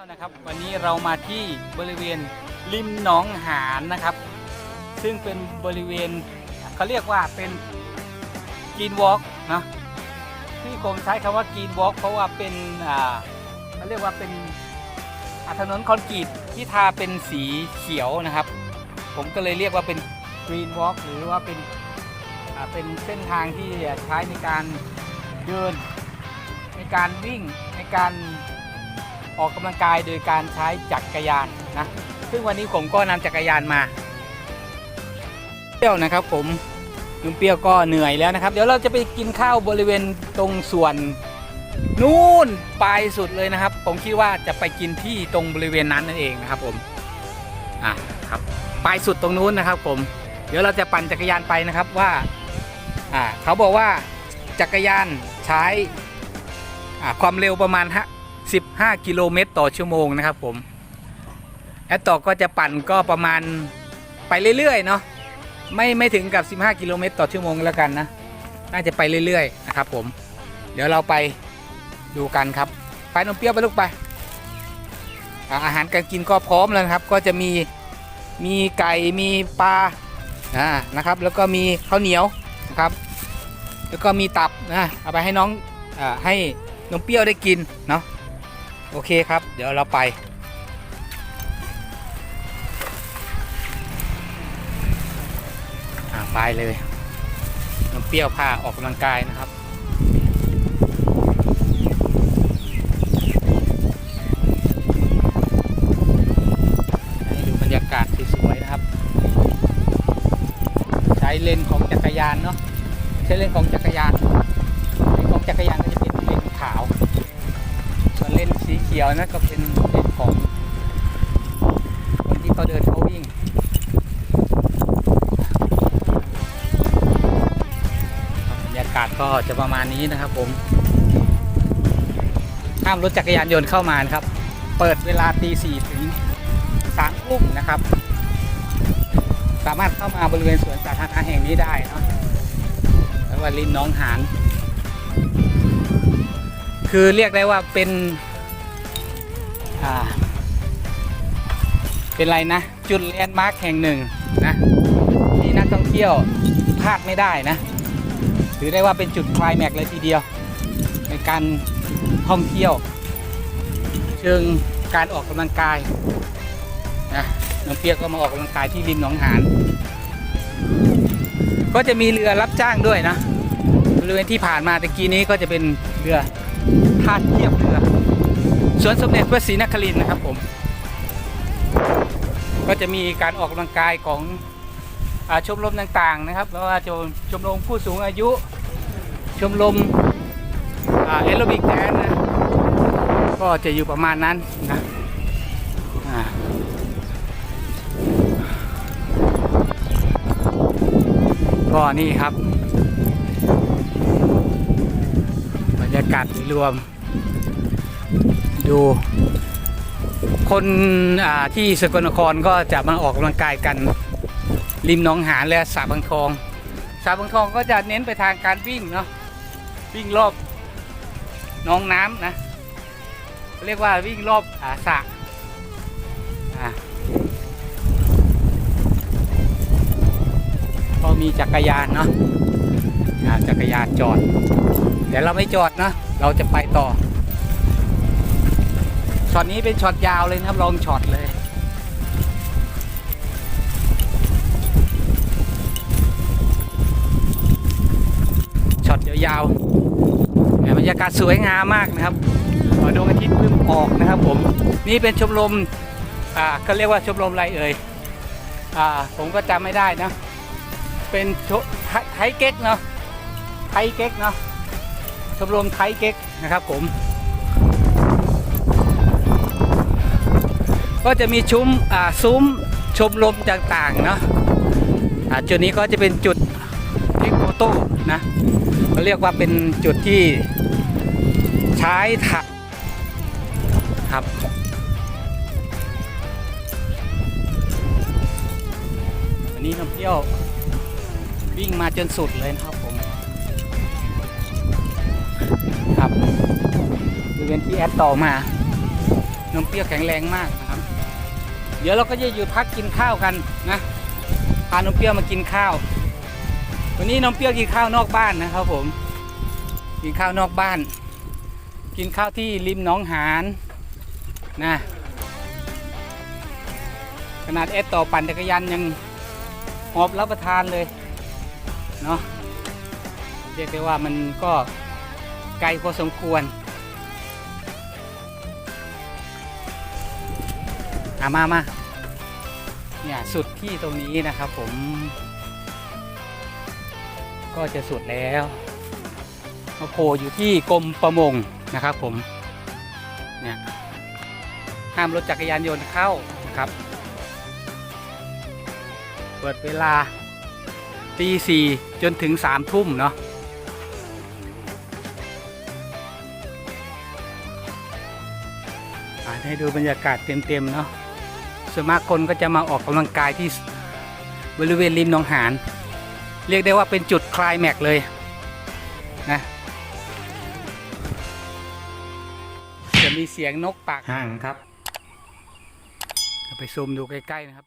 แล้วนะครับวันนี้เรามาที่บริเวณริมหนองหานนะครับ ซึ่งเป็นบริเวณเขาเรียกว่าเป็นกรีนวอล์กนะที่ผมใช้คำว่ากรีนวอล์กเพราะว่าเป็นอ่าเขาเรียกว่าเป็นอ่าถนนคอนกรีตที่ทาเป็นสีเขียวนะครับ ผมก็เลยเรียกว่าเป็นกรีนวอล์กหรือว่าเป็นอ่าเป็นเส้นทางที่ใช้ในการเดิน ในการวิ่งในการ ออกกำลังกายโดยการใช้จักรยานนะซึ่งวันนี้ผมก็นำจักรยานมาเปรี้ยวนะครับ ผมลุงเปรี้ยวก็เหนื่อยแล้วนะครับ เดี๋ยวเราจะไปกินข้าวบริเวณตรงส่วนนู่นปลายสุดเลยนะครับ ผมคิดว่าจะไปกินที่ตรงบริเวณนั้นนั่นเองนะครับผมอะครับปลายสุดตรงนู้นนะครับ ผมเดี๋ยวเราจะปั่นจักรยานไปนะครับว่าอ่าเขาบอกว่าจักรยานใช้อ่าความเร็วประมาณ 15 กิโลเมตรต่อชั่วโมงนะครับผมแอดต่อกก็จะปั่นก็ประมาณไปเรื่อยๆเนาะไม่ไม่ถึงกับ 15 กิโลเมตรต่อชั่วโมงแล้วกันนะ น่าจะไปเรื่อยๆนะครับผมเดี๋ยวเราไปดูกันครับ ไปนมเปรี้ยวไปลูกไป อาหารการกินก็พร้อมแล้วครับ ก็จะมีมีไก่มีปลาอ่านะครับ แล้วก็มีข้าวเหนียวนะครับ แล้วก็มีตับนะเอาไปให้น้องอให้นมเปรี้ยวได้กินเนาะ โอเคครับ เดี๋ยวเราไป อ่าไปเลยนมเปรี้ยวพาออกกำลังกายนะครับ ให้ดูบรรยากาศสวยๆนะครับ ใช้เลนของจักรยานเนาะ ใช้เลนของจักรยานเลนของจักรยานก็จะ ขียวนั่นก็เป็นเลนของคนที่เขาเดินเขาวิ่งบรรยากาศก็จะประมาณนี้นะครับผมห้ามรถจักรยานยนต์เข้ามานะครับ เปิดเวลาตีสี่ถึงสามทุ่มนะครับ สามารถเข้ามาบริเวณสวนสาธารณะแห่งนี้ได้นะแล้วว่าริมหน้องหานคือเรียกได้ว่าเป็น เป็นไรนะ จุดแลนด์มาร์คแห่งหนึ่งนะที่นักท่องเที่ยวพลาดไม่ได้นะ ถือได้ว่าเป็นจุดคลายแม็กเลยทีเดียว ในการท่องเที่ยว เชิงการออกกำลังกายนะน้องเปียกก็มาออกกำลังกายที่ริมหนองหานก็จะมีเรือรับจ้างด้วยนะบริเวณที่ผ่านมาตะกี้นี้ก็จะเป็นเรือท่าเทียบเรือ สวนสมเด็จพระศรีนครินทร์นะครับผม ก็จะมีการออกกำลังกายของอาชมรมต่างๆนะครับไม่ว่าจะชมรมผู้สูงอายุ ชมรมแอโรบิกแดนนะก็จะอยู่ประมาณนั้นนะก็นี่ครับ บรรยากาศรวม ดู คนที่สกลนครก็จะมาออกกำลังกายกัน ริมหนองหานและสาบางทอง สาบางทองก็จะเน้นไปทางการวิ่งเนาะวิ่งรอบหน้องน้ำนะ เรียกว่าวิ่งรอบอาสระอ่าก็มีจักรยานเนาะจักรยานจอด เดี๋ยวเราไม่จอดนะ เราจะไปต่อ ช็อตนี้เป็นช็อตยาวเลยนะครับลองช็อตเลยช็อตยาวๆบรรยากาศสวยงามมากนะครับดวงอาทิตย์เพิ่งออกนะครับผมนี่เป็นชมรมอ่าก็เรียกว่าชมรมอะไรเอ่ยอ่าผมก็จำไม่ได้นะ เป็นชไทไทยเก๊กเนาะไทยเก๊กเนาะชมรมไทยเก๊กนะครับผม ก็จะมีชุมอ่าซุ้มชมรมต่างๆเนาะอ่าจุดนี้ก็จะเป็นจุดเทคโฟโต้นะเขาเรียกว่าเป็นจุดที่ใช้ถักครับวันนี้น้ำเที่ยววิ่งมาจนสุดเลยนะครับผมครับบริเวณที่แอดต่อมานมเปรี้ยวแข็งแรงมากนะ เดี๋ยวเราก็จะอยู่พักกินข้าวกันนะพานมเปรี้ยวมากินข้าว วันนี้นมเปรี้ยวกินข้าวนอกบ้านนะครับผม กินข้าวนอกบ้าน กินข้าวที่ริมหนองหานนะขนาดเอสต่อปั่นจักรยานยังหอบรับประทานเลยเนาะเรียกได้ว่ามันก็ไกลพอสมควร อามามาเนี่ยสุดที่ตรงนี้นะครับผม ก็จะสุดแล้วมาโผล่อยู่ที่กรมประมงนะครับผมเนี่ยห้ามรถจักรยานยนต์เข้านะครับ เปิดเวลาตีสี่จนถึงสามทุ่มเนาะอ่าให้ดูบรรยากาศเต็มๆเนาะ ส่วนมากคนก็จะมาออกกำลังกายที่บริเวณริมหนองหาน เรียกได้ว่าเป็นจุดคลายแม็กซ์เลยนะจะมีเสียงนกปากห่างครับเอาไปซูมดูใกล้ ๆ นะครับ